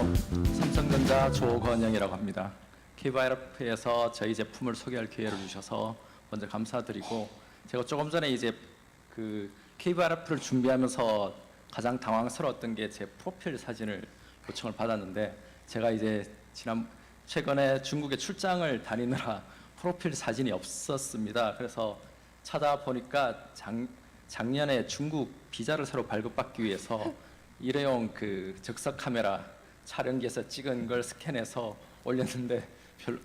어, 삼성전자 조건영이라고 합니다. KBRF에서 저희 제품을 소개할 기회를 주셔서 먼저 감사드리고 제가 조금 전에 이제 그 KBRF를 준비하면서 가장 당황스러웠던 게 제 프로필 사진을 요청을 받았는데 제가 이제 지난 최근에 중국에 출장을 다니느라 프로필 사진이 없었습니다. 그래서 찾아보니까 작, 작년에 중국 비자를 새로 발급받기 위해서 일회용 그 적석 카메라 촬영기에서 찍은 걸 스캔해서 올렸는데 별로,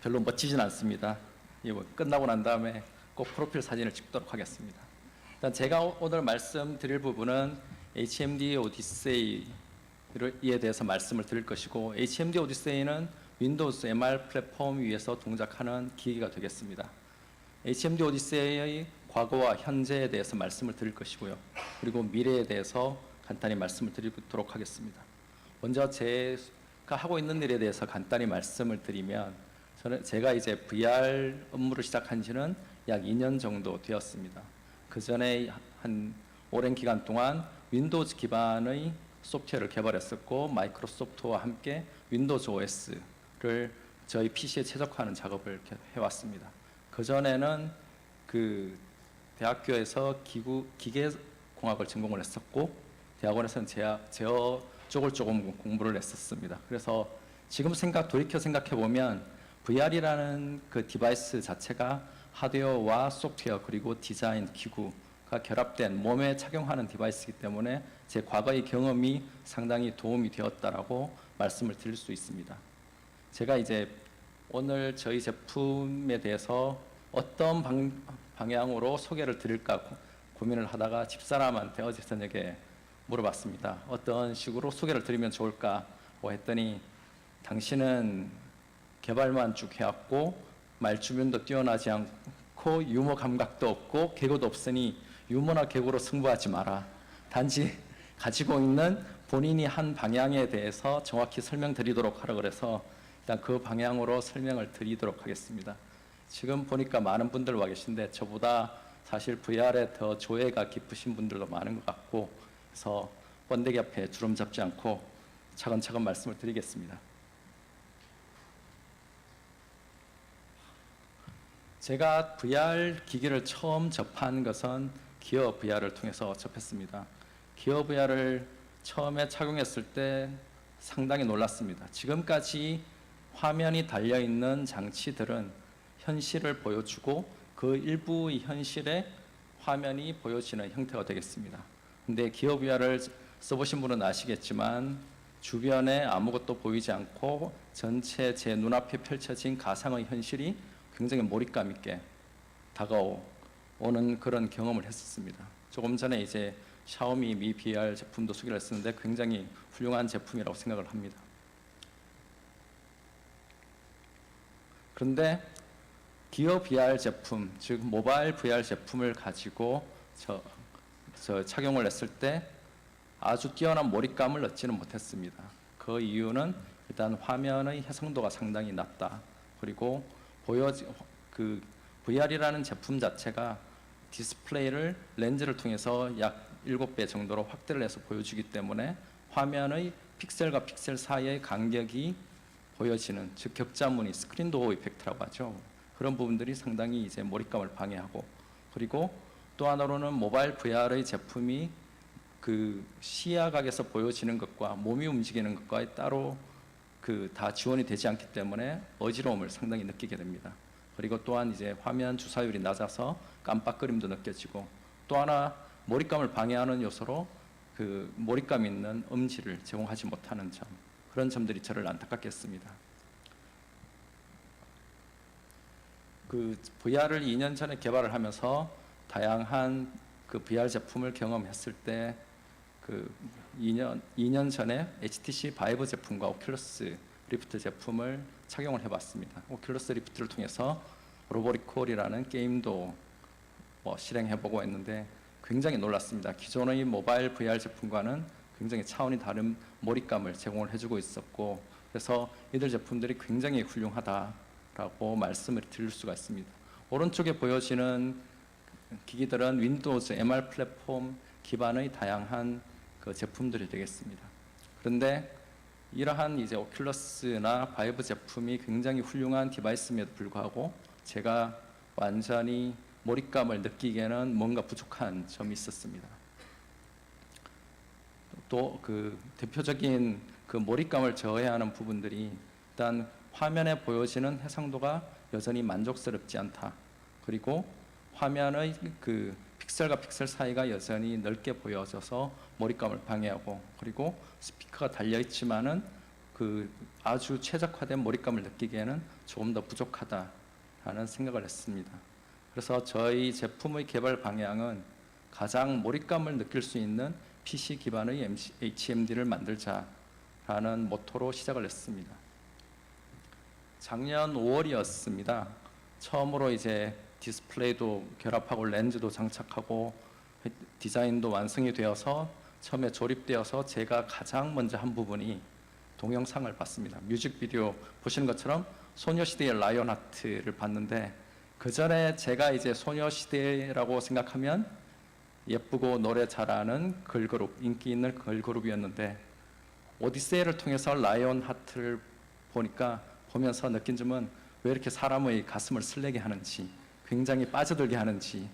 별로 멋지진 않습니다. 이거 끝나고 난 다음에 꼭 프로필 사진을 찍도록 하겠습니다. 일단 제가 오- 오늘 말씀드릴 부분은 HMD 오디세이에 대해서 말씀을 드릴 것이고 HMD 오디세이는 윈도우즈 MR 플랫폼 위에서 동작하는 기기가 되겠습니다. HMD 오디세이의 과거와 현재에 대해서 말씀을 드릴 것이고요. 그리고 미래에 대해서 간단히 말씀을 드리도록 하겠습니다. 먼저 제가 하고 있는 일에 대해서 간단히 말씀을 드리면 저는 제가 이제 VR 업무를 시작한 지는 약 2년 정도 되었습니다. 그 전에 한 오랜 기간 동안 윈도우즈 기반의 소프트웨어를 개발했었고 마이크로소프트와 함께 윈도우즈 OS를 저희 PC에 최적화하는 작업을 해왔습니다. 그 전에는 그 대학교에서 기구 기계공학을 전공을 했었고 대학원에서는 제어, 조금 공부를 했었습니다. 그래서 지금 생각 돌이켜 생각해 보면 VR이라는 그 디바이스 자체가 하드웨어와 소프트웨어 그리고 디자인 기구가 결합된 몸에 착용하는 디바이스이기 때문에 제 과거의 경험이 상당히 도움이 되었다라고 말씀을 드릴 수 있습니다. 제가 이제 오늘 저희 제품에 대해서 어떤 방, 방향으로 소개를 드릴까 고, 고민을 하다가 집사람한테 어제 저녁에 물어봤습니다. 어떤 식으로 소개를 드리면 좋을까고 했더니 당신은 개발만 쭉 해왔고 말주변도 뛰어나지 않고 유머 감각도 없고 개그도 없으니 유머나 개그로 승부하지 마라. 단지 가지고 있는 본인이 한 방향에 대해서 정확히 설명드리도록 하라 그래서 일단 그 방향으로 설명을 드리도록 하겠습니다. 지금 보니까 많은 분들 와 계신데 저보다 사실 VR에 더 조예가 깊으신 분들도 많은 것 같고 그래서 번데기 앞에 주름 잡지 않고 차근차근 말씀을 드리겠습니다. 제가 VR 기기를 처음 접한 것은 기어 VR을 통해서 접했습니다. 기어 VR을 처음에 착용했을 때 상당히 놀랐습니다. 지금까지 화면이 달려 있는 장치들은 현실을 보여주고 그 일부의 현실에 화면이 보여지는 형태가 되겠습니다. 근데 VR을 써보신 분은 아시겠지만 주변에 아무것도 보이지 않고 전체 제 눈앞에 펼쳐진 가상의 현실이 굉장히 몰입감 있게 다가오는 그런 경험을 했었습니다. 조금 전에 이제 샤오미 미 VR 제품도 소개를 했었는데 굉장히 훌륭한 제품이라고 생각을 합니다. 그런데 기어 VR 제품, 즉 모바일 VR 제품을 가지고 저, 저 착용을 했을 때 아주 뛰어난 몰입감을 얻지는 못했습니다. 그 이유는 일단 화면의 해상도가 상당히 낮다. 그리고 보여지 그 VR이라는 제품 자체가 디스플레이를 렌즈를 통해서 약 7배 정도로 확대를 해서 보여주기 때문에 화면의 픽셀과 픽셀 사이의 간격이 보여지는 즉 격자무늬 스크린 도어 이펙트라고 하죠. 그런 부분들이 상당히 이제 몰입감을 방해하고 그리고 또 하나로는 모바일 VR의 제품이 그 시야각에서 보여지는 것과 몸이 움직이는 것과 따로 그 다 지원이 되지 않기 때문에 어지러움을 상당히 느끼게 됩니다. 그리고 또한 이제 화면 주사율이 낮아서 깜빡거림도 느껴지고 또 하나 몰입감을 방해하는 요소로 그 몰입감 있는 음질을 제공하지 못하는 점 그런 점들이 저를 안타깝게 했습니다. 그 VR을 2년 전에 개발을 하면서 다양한 그 VR 제품을 경험했을 때 그 2년 2년 전에 HTC 바이브 제품과 오큘러스 리프트 제품을 착용을 해봤습니다. 오큘러스 리프트를 통해서 로보리콜이라는 게임도 뭐 실행해보고 했는데 굉장히 놀랐습니다. 기존의 모바일 VR 제품과는 굉장히 차원이 다른 몰입감을 제공을 해주고 있었고 그래서 이들 제품들이 굉장히 훌륭하다라고 말씀을 드릴 수가 있습니다. 오른쪽에 보여지는 기기들은 윈도우즈 MR 플랫폼 기반의 다양한 그 제품들이 되겠습니다. 그런데 이러한 이제 오큘러스나 바이브 제품이 굉장히 훌륭한 디바이스임에도 불구하고 제가 완전히 몰입감을 느끼기에는 뭔가 부족한 점이 있었습니다. 또 그 대표적인 그 몰입감을 저해하는 부분들이 일단 화면에 보여지는 해상도가 여전히 만족스럽지 않다. 그리고 화면의 그 픽셀과 픽셀 사이가 여전히 넓게 보여져서 몰입감을 방해하고 그리고 스피커가 달려 있지만은 그 아주 최적화된 몰입감을 느끼기에는 조금 더 부족하다라는 생각을 했습니다. 그래서 저희 제품의 개발 방향은 가장 몰입감을 느낄 수 있는 PC 기반의 HMD를 만들자라는 모토로 시작을 했습니다. 작년 5월이었습니다. 처음으로 이제 디스플레이도 결합하고 렌즈도 장착하고 디자인도 완성이 되어서 처음에 조립되어서 제가 가장 먼저 한 부분이 동영상을 봤습니다. 뮤직비디오 보시는 것처럼 소녀시대의 라이온 하트를 봤는데 그 전에 제가 이제 소녀시대라고 생각하면 예쁘고 노래 잘하는 걸그룹 인기 있는 걸그룹이었는데 오디세이를 통해서 라이온 하트를 보니까 보면서 느낀 점은 왜 이렇게 사람의 가슴을 설레게 하는지 굉장히 빠져들게 하는지.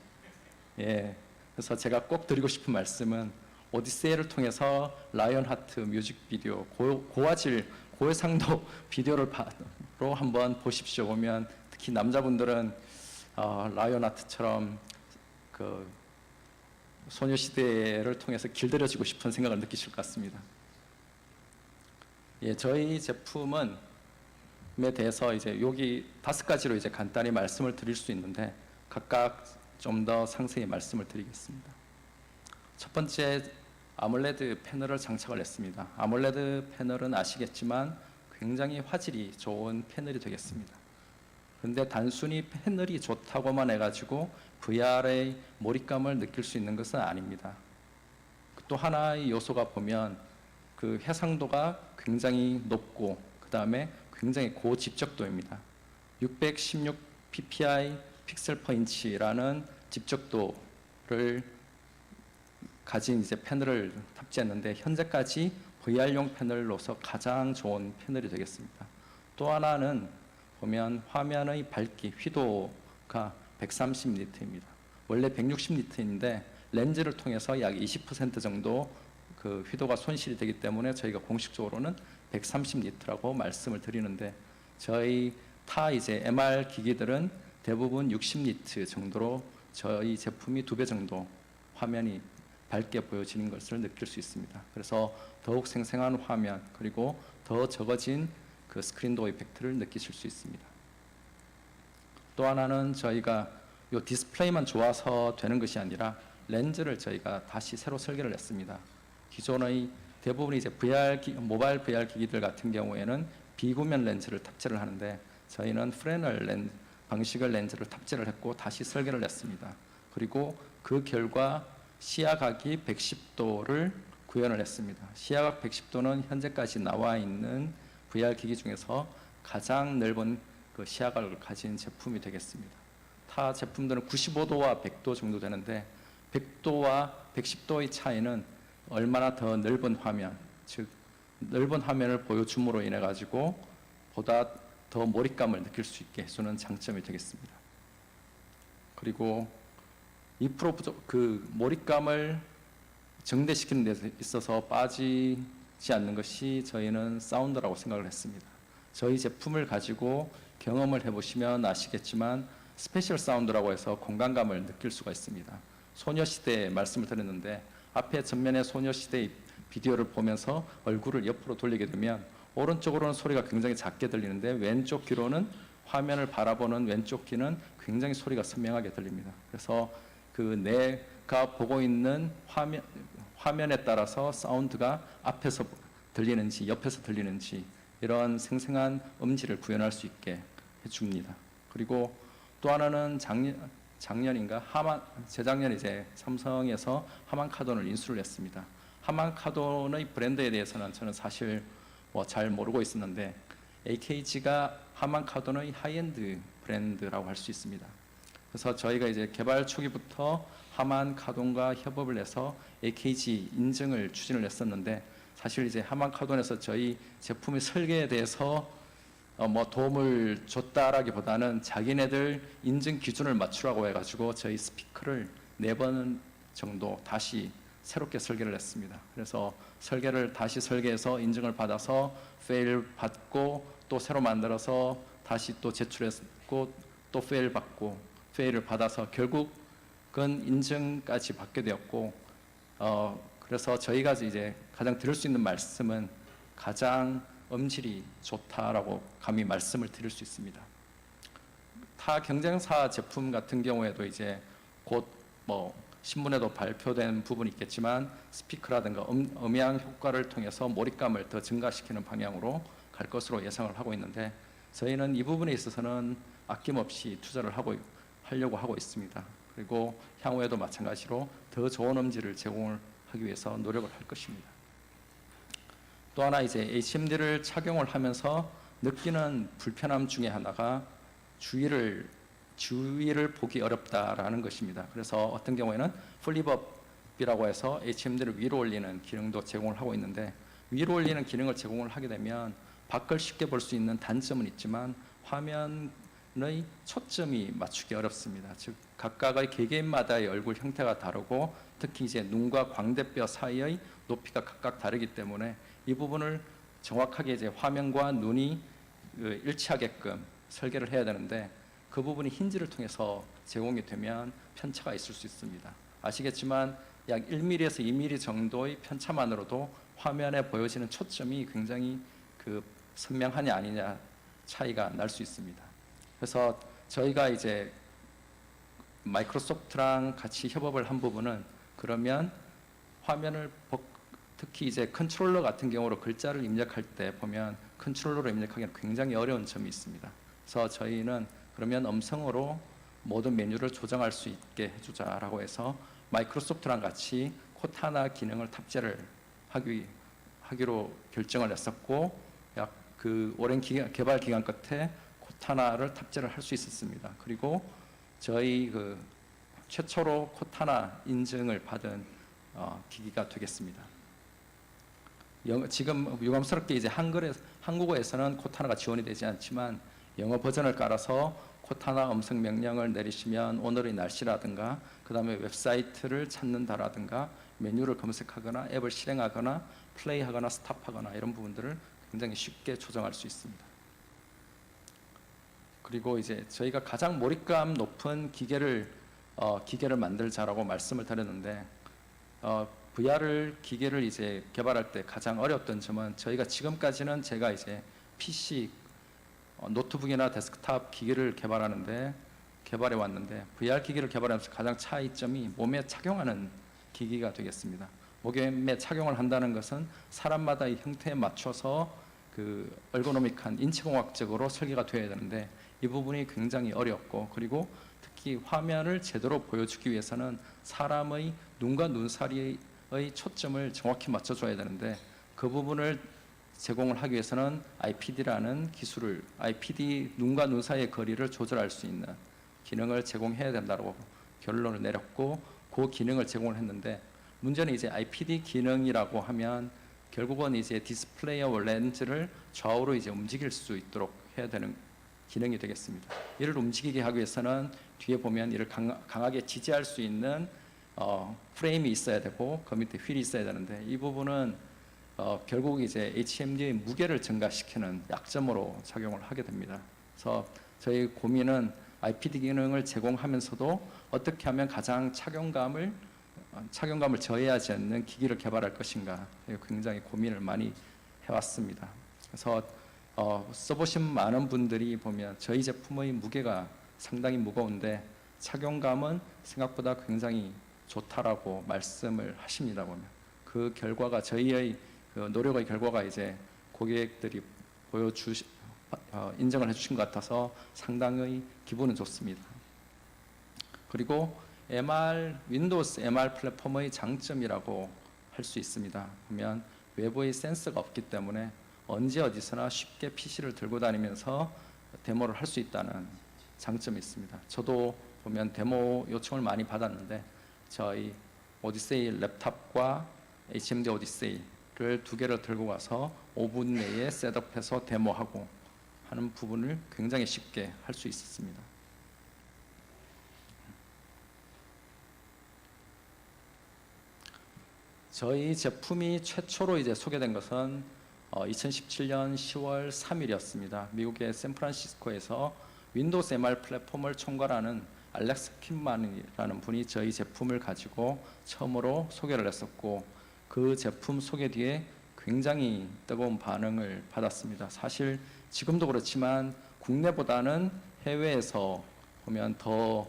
예. 그래서 제가 꼭 드리고 싶은 말씀은 오디세이를 통해서 라이온 하트 뮤직비디오 고, 고화질 고해상도 비디오를 바로 한번 보십시오. 보면 특히 남자분들은 어, 라이온 하트처럼 그 소녀시대를 통해서 길들여지고 싶은 생각을 느끼실 것 같습니다. 예, 저희 제품은 에 대해서 이제 여기 다섯 가지로 이제 간단히 말씀을 드릴 수 있는데 각각 좀 더 상세히 말씀을 드리겠습니다. 첫 번째 아몰레드 패널을 장착을 했습니다. 아몰레드 패널은 아시겠지만 굉장히 화질이 좋은 패널이 되겠습니다. 근데 단순히 패널이 좋다고만 해가지고 VR의 몰입감을 느낄 수 있는 것은 아닙니다. 또 하나의 요소가 보면 그 해상도가 굉장히 높고 그 다음에 굉장히 고집적도입니다. 616 ppi 픽셀 퍼 인치라는 집적도를 가진 이제 패널을 탑재했는데 현재까지 VR용 패널로서 가장 좋은 패널이 되겠습니다. 또 하나는 보면 화면의 밝기, 휘도가 130니트입니다. 원래 160니트인데 렌즈를 통해서 약 20% 정도 그 휘도가 손실이 되기 때문에 저희가 공식적으로는 130니트라고 말씀을 드리는데 저희 타 이제 MR 기기들은 대부분 60니트 정도로 저희 제품이 두 배 정도 화면이 밝게 보여지는 것을 느낄 수 있습니다. 그래서 더욱 생생한 화면 그리고 더 적어진 그 스크린 도 이펙트를 느끼실 수 있습니다. 또 하나는 저희가 이 디스플레이만 좋아서 되는 것이 아니라 렌즈를 저희가 다시 새로 설계를 했습니다. 기존의 대부분 이제 VR 기, 모바일 VR 기기들 같은 경우에는 비구면 렌즈를 탑재를 하는데 저희는 프레널 렌 방식의 렌즈를 탑재를 했고 다시 설계를 했습니다. 그리고 그 결과 시야각이 110도를 구현을 했습니다. 시야각 110도는 현재까지 나와 있는 VR 기기 중에서 가장 넓은 그 시야각을 가진 제품이 되겠습니다. 타 제품들은 95도와 100도 정도 되는데 100도와 110도의 차이는 얼마나 더 넓은 화면, 즉 넓은 화면을 보여줌으로 인해 가지고 보다 더 몰입감을 느낄 수 있게 해주는 장점이 되겠습니다. 그리고 2% 부족 그 몰입감을 정대시키는 데 있어서 빠지지 않는 것이 저희는 사운드라고 생각을 했습니다. 저희 제품을 가지고 경험을 해보시면 아시겠지만 스페셜 사운드라고 해서 공간감을 느낄 수가 있습니다. 소녀시대 말씀을 드렸는데 앞에 전면에 소녀시대 비디오를 보면서 얼굴을 옆으로 돌리게 되면 오른쪽으로는 소리가 굉장히 작게 들리는데 왼쪽 귀로는 화면을 바라보는 왼쪽 귀는 굉장히 소리가 선명하게 들립니다. 그래서 그 내가 보고 있는 화면 화면에 따라서 사운드가 앞에서 들리는지 옆에서 들리는지 이런 생생한 음질을 구현할 수 있게 해줍니다. 그리고 또 하나는 작년 작년인가 하만 재작년 이제 삼성에서 하만 카돈을 인수를 했습니다. 하만 카돈의 브랜드에 대해서는 저는 사실 뭐 잘 모르고 있었는데 AKG가 하만 카돈의 하이엔드 브랜드라고 할 수 있습니다. 그래서 저희가 이제 개발 초기부터 하만 카돈과 협업을 해서 AKG 인증을 추진을 했었는데 사실 이제 하만 카돈에서 저희 제품의 설계에 대해서 어, 뭐 도움을 줬다라기보다는 자기네들 인증 기준을 맞추라고 해가지고 저희 스피커를 네 번 정도 다시 새롭게 설계를 했습니다. 그래서 설계를 다시 설계해서 인증을 받아서 페일 받고 또 새로 만들어서 다시 또 제출했고 또 페일 받고 페일을 받아서 결국은 인증까지 받게 되었고 어 그래서 저희가 이제 가장 드릴 수 있는 말씀은 가장 음질이 좋다라고 감히 말씀을 드릴 수 있습니다. 타 경쟁사 제품 같은 경우에도 이제 곧 뭐 신문에도 발표된 부분이 있겠지만 스피커라든가 음, 음향 효과를 통해서 몰입감을 더 증가시키는 방향으로 갈 것으로 예상을 하고 있는데 저희는 이 부분에 있어서는 아낌없이 투자를 하고 하려고 하고 있습니다. 그리고 향후에도 마찬가지로 더 좋은 음질을 제공을 하기 위해서 노력을 할 것입니다. 또 하나 이제 HMD를 착용을 하면서 느끼는 불편함 중에 하나가 주위를 주위를 보기 어렵다라는 것입니다. 그래서 어떤 경우에는 플립업이라고 해서 HMD를 위로 올리는 기능도 제공을 하고 있는데 위로 올리는 기능을 제공을 하게 되면 밖을 쉽게 볼 수 있는 단점은 있지만 화면의 초점이 맞추기 어렵습니다. 즉 각각의 개개인마다의 얼굴 형태가 다르고 특히 이제 눈과 광대뼈 사이의 높이가 각각 다르기 때문에 이 부분을 정확하게 이제 화면과 눈이 그 일치하게끔 설계를 해야 되는데 그 부분이 힌지를 통해서 제공이 되면 편차가 있을 수 있습니다. 아시겠지만 약 1mm에서 2mm 정도의 편차만으로도 화면에 보여지는 초점이 굉장히 그 선명하냐 아니냐 차이가 날 수 있습니다. 그래서 저희가 이제 마이크로소프트랑 같이 협업을 한 부분은 그러면 화면을 버- 특히 이제 컨트롤러 같은 경우로 글자를 입력할 때 보면 컨트롤러로 입력하기는 굉장히 어려운 점이 있습니다. 그래서 저희는 그러면 음성으로 모든 메뉴를 조정할 수 있게 해주자라고 해서 마이크로소프트랑 같이 코타나 기능을 탑재를 하기 하기로 결정을 했었고 약 그 오랜 기간, 개발 기간 끝에 코타나를 탑재를 할 수 있었습니다. 그리고 저희 그 최초로 코타나 인증을 받은 어, 기기가 되겠습니다. 영, 지금 유감스럽게 이제 한글에, 한국어에서는 코타나가 지원이 되지 않지만 영어 버전을 깔아서 코타나 음성 명령을 내리시면 오늘의 날씨라든가 그 다음에 웹사이트를 찾는다라든가 메뉴를 검색하거나 앱을 실행하거나 플레이하거나 스탑하거나 이런 부분들을 굉장히 쉽게 조정할 수 있습니다. 그리고 이제 저희가 가장 몰입감 높은 기계를 어, 기계를 만들자라고 말씀을 드렸는데 어, VR을 기계를 이제 개발할 때 가장 어려웠던 점은 저희가 지금까지는 제가 이제 PC 어, 노트북이나 데스크탑 기기를 개발하는데 개발해 왔는데 VR 기기를 개발하면서 가장 차이점이 몸에 착용하는 기기가 되겠습니다. 몸에 착용을 한다는 것은 사람마다의 형태에 맞춰서 그 얼고노믹한 인체공학적으로 설계가 되어야 되는데 이 부분이 굉장히 어렵고 그리고 특히 화면을 제대로 보여주기 위해서는 사람의 눈과 눈사리의 초점을 정확히 맞춰줘야 되는데 그 부분을 제공을 하기 위해서는 IPD라는 기술을 IPD 눈과 눈 사이의 거리를 조절할 수 있는 기능을 제공해야 된다고 결론을 내렸고 그 기능을 제공을 했는데 문제는 이제 IPD 기능이라고 하면 결국은 이제 디스플레이어 렌즈를 좌우로 이제 움직일 수 있도록 해야 되는 기능이 되겠습니다. 이를 움직이게 하기 위해서는 뒤에 보면 이를 강, 강하게 지지할 수 있는 어, 프레임이 있어야 되고 그 밑에 휠이 있어야 되는데 이 부분은 어, 결국 이제 HMD의 무게를 증가시키는 약점으로 작용을 하게 됩니다. 그래서 저희 고민은 IPD 기능을 제공하면서도 어떻게 하면 가장 착용감을 어, 착용감을 저해하지 않는 기기를 개발할 것인가 굉장히 고민을 많이 해왔습니다. 그래서 어, 써보신 많은 분들이 보면 저희 제품의 무게가 상당히 무거운데 착용감은 생각보다 굉장히 좋다라고 말씀을 하십니다 보면 그 결과가 저희의 그 노력의 결과가 이제 고객들이 보여주 어, 인정을 해주신 것 같아서 상당히 기분은 좋습니다. 그리고 MR 윈도우스 MR 플랫폼의 장점이라고 할 수 있습니다. 보면 외부의 센서가 없기 때문에 언제 어디서나 쉽게 PC를 들고 다니면서 데모를 할 수 있다는 장점이 있습니다. 저도 보면 데모 요청을 많이 받았는데 저희 오디세이 랩탑과 HMD 오디세이를 를두 개를 들고 가서 5분 내에 셋업해서 데모하고 하는 부분을 굉장히 쉽게 할 수 있었습니다. 저희 제품이 최초로 이제 소개된 것은 어, 2017년 10월 3일이었습니다. 미국의 샌프란시스코에서 윈도우즈 MR 플랫폼을 총괄하는 알렉스 킴만이라는 분이 저희 제품을 가지고 처음으로 소개를 했었고 그 제품 소개 뒤에 굉장히 뜨거운 반응을 받았습니다. 사실 지금도 그렇지만 국내보다는 해외에서 보면 더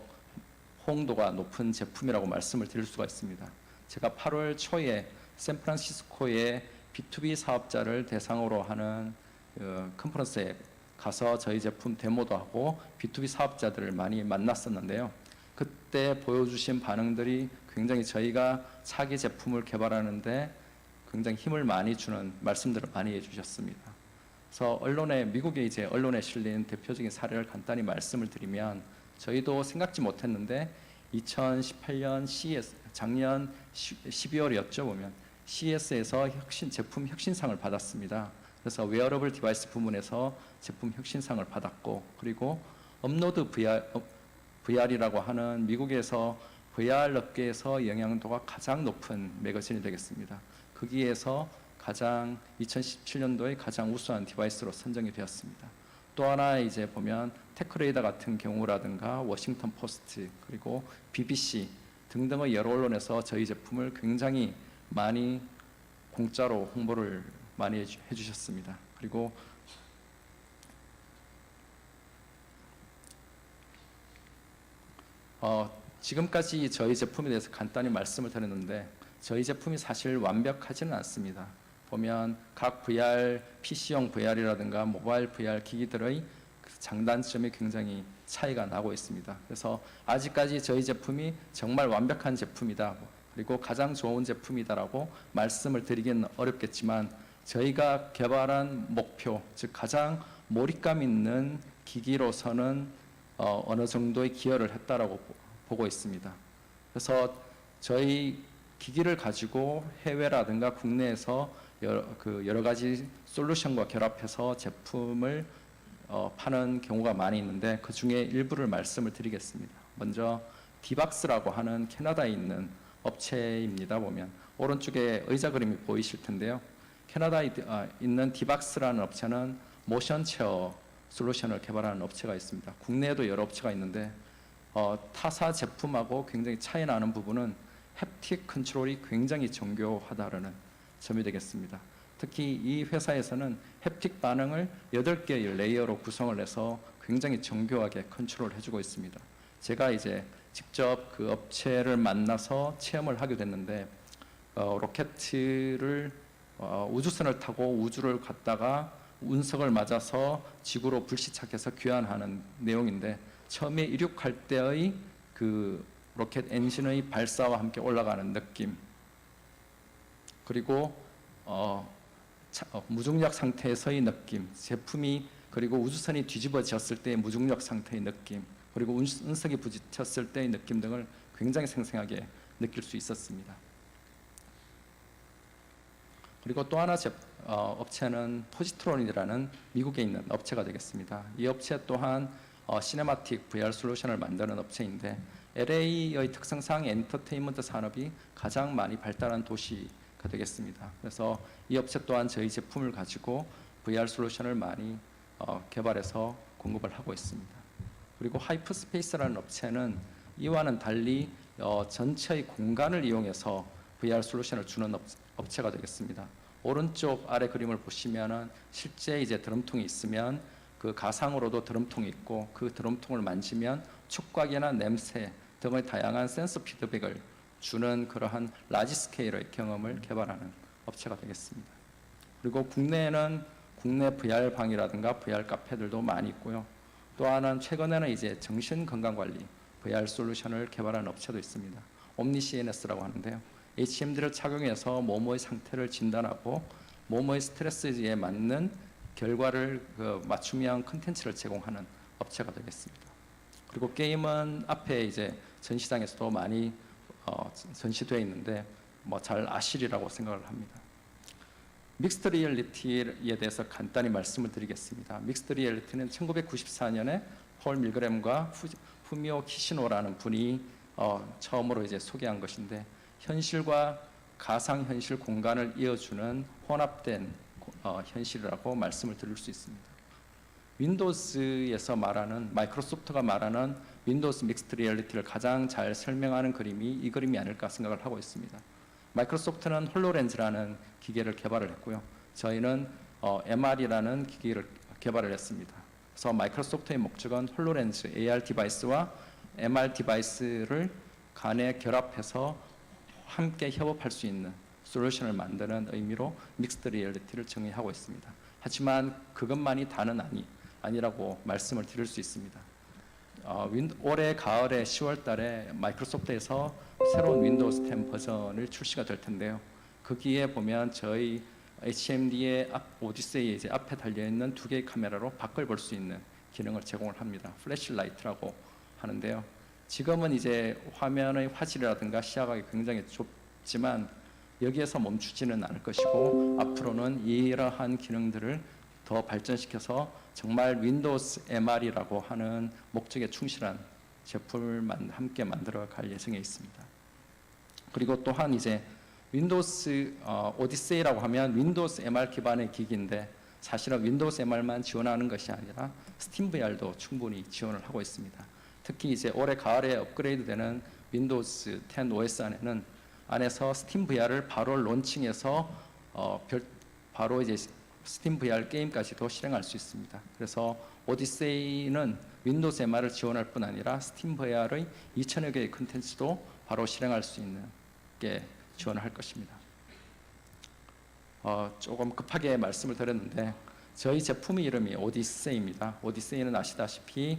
호응도가 높은 제품이라고 말씀을 드릴 수가 있습니다. 제가 8월 초에 샌프란시스코의 B2B 사업자를 대상으로 하는 어, 컨퍼런스에 가서 저희 제품 데모도 하고 B2B 사업자들을 많이 만났었는데요. 그때 보여주신 반응들이 굉장히 저희가 차기 제품을 개발하는데 굉장히 힘을 많이 주는 말씀들을 많이 해주셨습니다. 그래서 언론에 미국의 이제 언론에 실린 대표적인 사례를 간단히 말씀을 드리면 저희도 생각지 못했는데 2018년 CES 작년 12월이었죠 보면 CES에서 혁신 제품 혁신상을 받았습니다. 그래서 웨어러블 디바이스 부문에서 제품 혁신상을 받았고 그리고 업로드 VR 어, VR이라고 하는 미국에서 VR 업계에서 영향도가 가장 높은 매거진이 되겠습니다. 거기에서 가장 2017년도에 가장 우수한 디바이스로 선정이 되었습니다. 또 하나 이제 보면 테크레이더 같은 경우라든가 워싱턴 포스트 그리고 BBC 등등의 여러 언론에서 저희 제품을 굉장히 많이 공짜로 홍보를 많이 해주- 해주셨습니다. 그리고 어, 지금까지 저희 제품에 대해서 간단히 말씀을 드렸는데 저희 제품이 사실 완벽하지는 않습니다. 보면 각 VR, PC용 VR이라든가 모바일 VR 기기들의 그 장단점이 굉장히 차이가 나고 있습니다. 그래서 아직까지 저희 제품이 정말 완벽한 제품이다. 그리고 가장 좋은 제품이다라고 말씀을 드리기는 어렵겠지만 저희가 개발한 목표, 즉 가장 몰입감 있는 기기로서는 어, 어느 정도의 기여를 했다라고 보- 보고 있습니다. 그래서 저희 기기를 가지고 해외라든가 국내에서 여러, 그 여러 가지 솔루션과 결합해서 제품을 어, 파는 경우가 많이 있는데 그 중에 일부를 말씀을 드리겠습니다. 먼저 디박스라고 하는 캐나다에 있는 업체입니다. 보면 오른쪽에 의자 그림이 보이실 텐데요. 캐나다에 이- 아, 있는 디박스라는 업체는 모션 체어 솔루션을 개발하는 업체가 있습니다. 국내에도 여러 업체가 있는데 어, 타사 제품하고 굉장히 차이 나는 부분은 햅틱 컨트롤이 굉장히 정교하다라는 점이 되겠습니다. 특히 이 회사에서는 햅틱 반응을 8개의 레이어로 구성을 해서 굉장히 정교하게 컨트롤 해주고 있습니다. 제가 이제 직접 그 업체를 만나서 체험을 하게 됐는데 어, 로켓을 어, 우주선을 타고 우주를 갔다가 운석을 맞아서 지구로 불시착해서 귀환하는 내용인데 처음에 이륙할 때의 그 로켓 엔진의 발사와 함께 올라가는 느낌. 그리고 어, 차- 어, 무중력 상태에서의 느낌. 제품이 그리고 우주선이 뒤집어졌을 때의 무중력 상태의 느낌. 그리고 운- 운석이 부딪혔을 때의 느낌 등을 굉장히 생생하게 느낄 수 있었습니다. 그리고 또 하나 제, 어, 업체는 포지트론이라는 미국에 있는 업체가 되겠습니다. 이 업체 또한 어, 시네마틱 VR 솔루션을 만드는 업체인데 LA의 특성상 엔터테인먼트 산업이 가장 많이 발달한 도시가 되겠습니다. 그래서 이 업체 또한 저희 제품을 가지고 VR 솔루션을 많이 어, 개발해서 공급을 하고 있습니다. 그리고 하이퍼스페이스라는 업체는 이와는 달리 어, 전체의 공간을 이용해서 VR 솔루션을 주는 업, 업체가 되겠습니다. 오른쪽 아래 그림을 보시면은 실제 이제 드럼통이 있으면 그 가상으로도 드럼통이 있고 그 드럼통을 만지면 촉각이나 냄새 등의 다양한 센서 피드백을 주는 그러한 라지 스케일의 경험을 개발하는 업체가 되겠습니다. 그리고 국내에는 국내 VR 방이라든가 VR 카페들도 많이 있고요. 또 하나는 최근에는 이제 정신 건강 관리 VR 솔루션을 개발한 업체도 있습니다. 옴니 CNS라고 하는데요. HMD를 착용해서 모모의 상태를 진단하고 모모의 스트레스에 맞는 결과를 그 맞춤형 컨텐츠를 제공하는 업체가 되겠습니다. 그리고 게임은 앞에 이제 전시장에서도 많이 어, 전시되어 있는데 뭐 잘 아시리라고 생각을 합니다. 믹스드 리얼리티에 대해서 간단히 말씀을 드리겠습니다. 믹스드 리얼리티는 1994년에 폴 밀그램과 후, 후미오 키시노라는 분이 어, 처음으로 이제 소개한 것인데 현실과 가상 현실 공간을 이어주는 혼합된 어, 현실이라고 말씀을 드릴 수 있습니다. 윈도우즈에서 말하는 마이크로소프트가 말하는 윈도우즈 믹스드 리얼리티를 가장 잘 설명하는 그림이 이 그림이 아닐까 생각을 하고 있습니다. 마이크로소프트는 홀로렌즈라는 기계를 개발을 했고요. 저희는 어, MR이라는 기계를 개발을 했습니다. 그래서 마이크로소프트의 목적은 홀로렌즈 AR 디바이스와 MR 디바이스를 간에 결합해서 함께 협업할 수 있는 솔루션을 만드는 의미로 믹스드 리얼리티를 정의하고 있습니다. 하지만 그것만이 다는 아니 아니라고 말씀을 드릴 수 있습니다. 어, 윈, 올해 가을에 10월 달에 마이크로소프트에서 새로운 윈도우스 10 버전을 출시가 될 텐데요. 거기에 보면 저희 HMD의 앞, 오디세이 이제 앞에 달려 있는 두 개의 카메라로 밖을 볼 수 있는 기능을 제공을 합니다. 플래시 라이트라고 하는데요. 지금은 이제 화면의 화질이라든가 시야각이 굉장히 좁지만 여기에서 멈추지는 않을 것이고 앞으로는 이러한 기능들을 더 발전시켜서 정말 윈도우스 MR이라고 하는 목적에 충실한 제품을 만- 함께 만들어 갈 예정에 있습니다. 그리고 또한 이제 윈도우스 어, 오디세이라고 하면 윈도우스 MR 기반의 기기인데 사실은 윈도우스 MR만 지원하는 것이 아니라 스팀 VR도 충분히 지원을 하고 있습니다. 특히 이제 올해 가을에 업그레이드되는 윈도우스 10 OS 안에는 안에서 스팀 VR을 바로 론칭해서 어, 별, 바로 이제 스팀 VR 게임까지도 실행할 수 있습니다. 그래서 오디세이는 윈도우스 MR을 지원할 뿐 아니라 스팀 VR의 2천여 개의 컨텐츠도 바로 실행할 수 있는 게 지원을 할 것입니다. 어, 조금 급하게 말씀을 드렸는데 저희 제품의 이름이 오디세이입니다. 오디세이는 아시다시피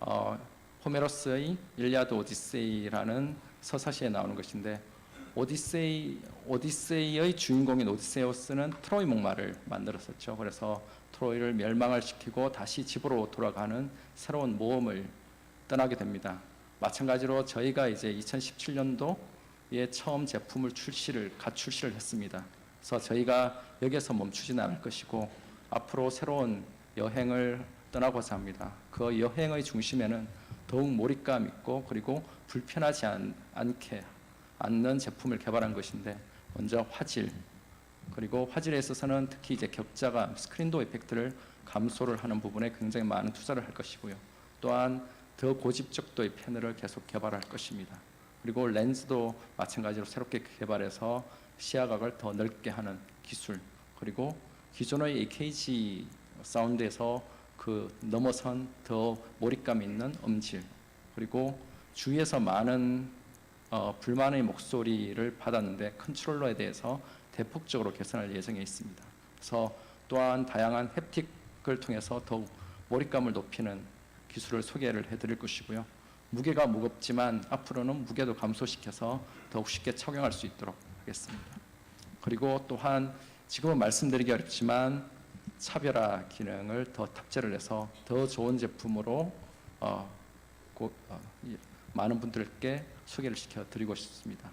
어, 호메로스의 일리아드 오디세이라는 서사시에 나오는 것인데 오디세이 오디세이의 주인공인 오디세우스는 트로이 목마를 만들었었죠. 그래서 트로이를 멸망을 시키고 다시 집으로 돌아가는 새로운 모험을 떠나게 됩니다. 마찬가지로 저희가 이제 2017년도에 처음 제품을 출시를 갓 출시를 했습니다. 그래서 저희가 여기서 멈추지는 않을 것이고 앞으로 새로운 여행을 떠나고자 합니다. 그 여행의 중심에는 더욱 몰입감 있고 그리고 불편하지 않, 않게 않는 제품을 개발한 것인데 먼저 화질 그리고 화질에 있어서는 특히 이제 격자감 스크린도 이펙트를 감소를 하는 부분에 굉장히 많은 투자를 할 것이고요. 또한 더 고집적도의 패널을 계속 개발할 것입니다. 그리고 렌즈도 마찬가지로 새롭게 개발해서 시야각을 더 넓게 하는 기술 그리고 기존의 AKG 사운드에서 그 넘어선 더 몰입감 있는 음질 그리고 주위에서 많은 어, 불만의 목소리를 받았는데 컨트롤러에 대해서 대폭적으로 개선할 예정에 있습니다. 그래서 또한 다양한 햅틱을 통해서 더욱 몰입감을 높이는 기술을 소개를 해드릴 것이고요. 무게가 무겁지만 앞으로는 무게도 감소시켜서 더욱 쉽게 착용할 수 있도록 하겠습니다. 그리고 또한 지금은 말씀드리기 어렵지만 차별화 기능을 더 탑재를 해서 더 좋은 제품으로 어, 곧, 어, 이- 많은 분들께 소개를 시켜 드리고 싶습니다.